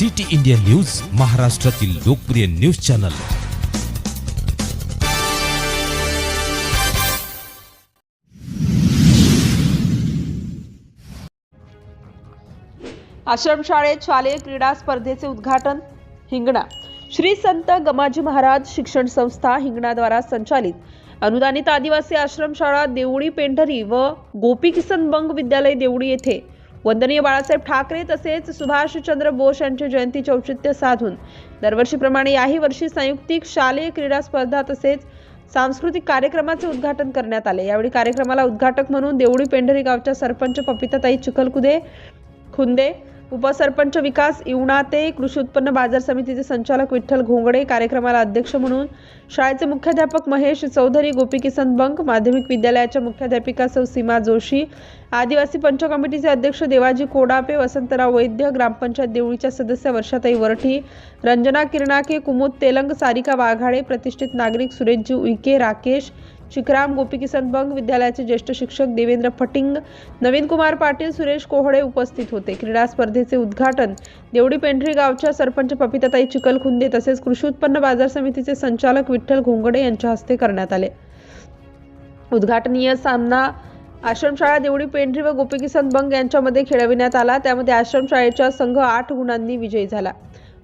City India news महाराष्ट्रातील लोकप्रिय news channel. आश्रमशाळेत शालेय क्रीडा स्पर्धेचे उद्घाटन हिंगणा. श्री संत गमाजी महाराज शिक्षण संस्था हिंगणाद्वारा संचालित. अनुदानित आदिवासी आश्रमशाळा देवळी पेंढरी व गोपी किसन बंग विद्यालय देवळी येथे वंदनीय बाळासाहेब ठाकरे तसेच सुभाषचंद्र बोस यांचे जयंतीचे औचित्य साधून दरवर्षीप्रमाणे याही वर्षी संयुक्तिक शालेय क्रीडा स्पर्धा तसेच सांस्कृतिक कार्यक्रमाचे उद्घाटन करण्यात आले. यावेळी कार्यक्रमाला उद्घाटक म्हणून देवळी पेंढरी गावच्या सरपंच पपिताताई चिखलकुदे खुंदे उपसरपंच विकास इवणाते कृषी उत्पन्न बाजार समितीचे संचालक विठ्ठल घोंगडे कार्यक्रमाला अध्यक्ष म्हणून शाळेचे मुख्याध्यापक महेश चौधरी गोपीकिसन बंक माध्यमिक विद्यालयाच्या मुख्याध्यापिका सौ सीमा जोशी आदिवासी पंच कमिटीचे अध्यक्ष देवाजी कोडापे वसंतराव वैद्य ग्रामपंचायत देवळीच्या सदस्य वर्षाताई वरठी रंजना किरणाके कुमुद तेलंग सारिका वाघाडे प्रतिष्ठित नागरिक सुरेशजी उईके राकेश शिखराम गोपीकिसन बंग विद्यालयाचे ज्येष्ठ शिक्षक देवेंद्र फटिंग नवीन कुमार पाटील सुरेश कोहळे उपस्थित होते. क्रीडा स्पर्धेचे उद्घाटन देवडी पेंढरी गावच्या सरपंच पपिताताई चिकलखुंदे तसेच कृषी उत्पन्न बाजार समितीचे संचालक विठ्ठल घोंगडे यांच्या हस्ते करण्यात आले. उद्घाटनीय सामना आश्रमशाळा देवडी पेंढरी व गोपीकिसन बंग यांच्यामध्ये खेळविण्यात आला. त्यामध्ये आश्रमशाळेचा संघ आठ गुणांनी विजयी झाला.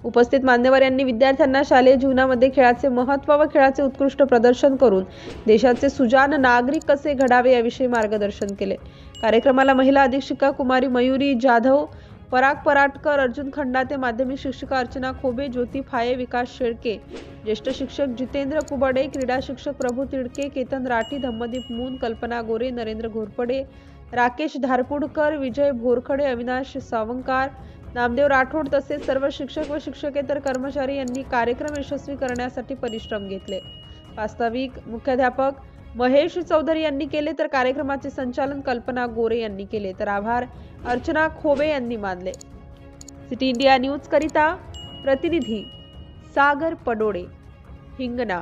उपस्थित मान्यवर यांनी विद्यार्थ्यांना शालेय जीवनामध्ये खेळाचे महत्त्व व खेळाचे उत्कृष्ट प्रदर्शन करून देशाचे सुजान नागरिक कसे घडावे याविषयी मार्गदर्शन केले. कार्यक्रमाला महिला अधीक्षिका कुमारी मयुरी जाधव पराग पराटकर अर्जुन खंडाते माध्यमिक शिक्षिका अर्चना खोबे ज्योती फाये विकास शेळके ज्येष्ठ शिक्षक जितेंद्र कुबडे क्रीडा शिक्षक प्रभू तिडके केतन राठी धम्मदीप मून कल्पना गोरे नरेंद्र घोरपडे राकेश धारपुडकर विजय भोरखडे अविनाश सावंकार नामदेव राठोड तसेच सर्व शिक्षक व शिक्षकेतर कर्मचारी यांनी कार्यक्रम यशस्वी करण्यासाठी परिश्रम घेतले. वास्तविक मुख्याध्यापक महेश चौधरी यांनी केले तर कार्यक्रमाचे संचालन कल्पना गोरे यांनी केले तर आभार अर्चना खोबे यांनी मानले. सिटी इंडिया न्यूज करिता प्रतिनिधी सागर पडोडे हिंगणा.